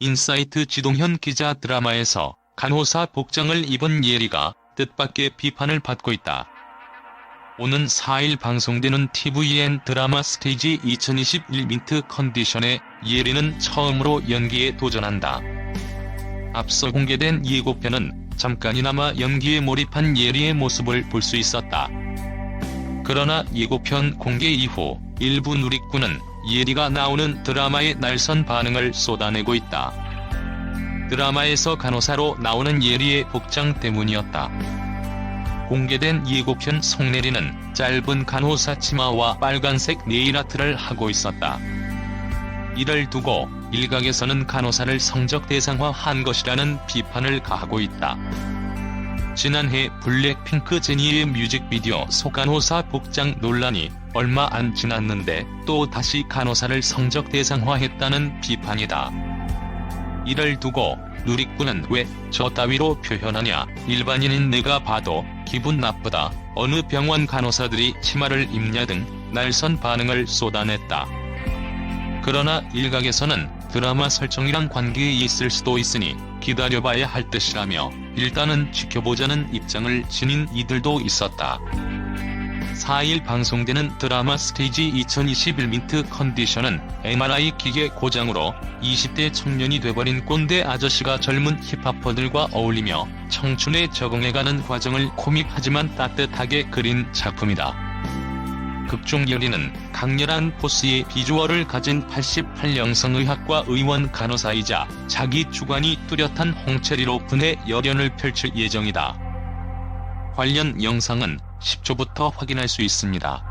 인사이트 지동현 기자 드라마에서 간호사 복장을 입은 예리가 뜻밖의 비판을 받고 있다. 오는 4일 방송되는 TVN 드라마 스테이지 2021 민트 컨디션에 예리는 처음으로 연기에 도전한다. 앞서 공개된 예고편은 잠깐이나마 연기에 몰입한 예리의 모습을 볼 수 있었다. 그러나 예고편 공개 이후 일부 누리꾼은 예리가 나오는 드라마에 날선 반응을 쏟아내고 있다. 드라마에서 간호사로 나오는 예리의 복장 때문이었다. 공개된 예고편 송내리는 짧은 간호사 치마와 빨간색 네일아트를 하고 있었다. 이를 두고 일각에서는 간호사를 성적 대상화한 것이라는 비판을 가하고 있다. 지난해 블랙핑크 제니의 뮤직비디오 소간호사 복장 논란이 얼마 안 지났는데 또 다시 간호사를 성적 대상화했다는 비판이다. 이를 두고 누리꾼은 왜 저 따위로 표현하냐 일반인인 내가 봐도 기분 나쁘다 어느 병원 간호사들이 치마를 입냐 등 날선 반응을 쏟아냈다. 그러나 일각에서는 드라마 설정이랑 관계에 있을 수도 있으니 기다려봐야 할 듯이라며 일단은 지켜보자는 입장을 지닌 이들도 있었다. 4일 방송되는 드라마 스테이지 2021 민트 컨디션은 MRI 기계 고장으로 20대 청년이 돼버린 꼰대 아저씨가 젊은 힙합퍼들과 어울리며 청춘에 적응해가는 과정을 코믹하지만 따뜻하게 그린 작품이다. 극중 열리는 강렬한 포스의 비주얼을 가진 88년성의학과 의원 간호사이자 자기 주관이 뚜렷한 홍채리로 분해 열연을 펼칠 예정이다. 관련 영상은 10초부터 확인할 수 있습니다.